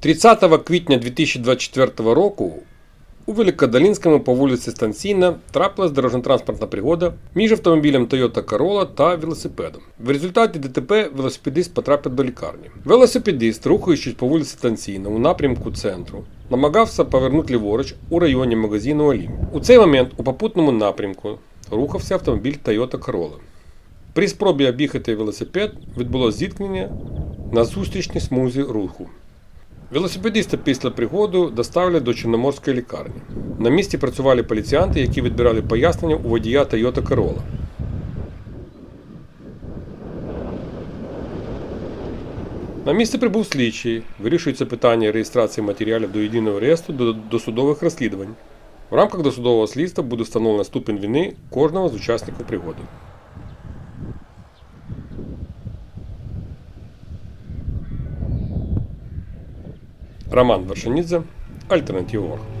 30 квітня 2024 року у Великодолинському по вулиці Станційна трапилась дорожньо-транспортна пригода між автомобілем Toyota Corolla та велосипедом. В результаті ДТП велосипедист потрапив до лікарні. Велосипедист, рухаючись по вулиці Станційна у напрямку центру, намагався повернути ліворуч у районі магазину Олім. У цей момент у попутному напрямку рухався автомобіль Toyota Corolla. При спробі об'їхати велосипед відбулося зіткнення на зустрічній смузі руху. Велосипедиста після пригоду доставили до Чорноморської лікарні. На місці працювали поліціянти, які відбирали пояснення у водія Toyota Corolla. На місце прибув слідчий. Вирішується питання реєстрації матеріалів до єдиного реєстру до досудових розслідувань. В рамках досудового слідства буде встановлено ступінь вини кожного з учасників пригоди. Роман Вершинідзе, Альтернатива Орг.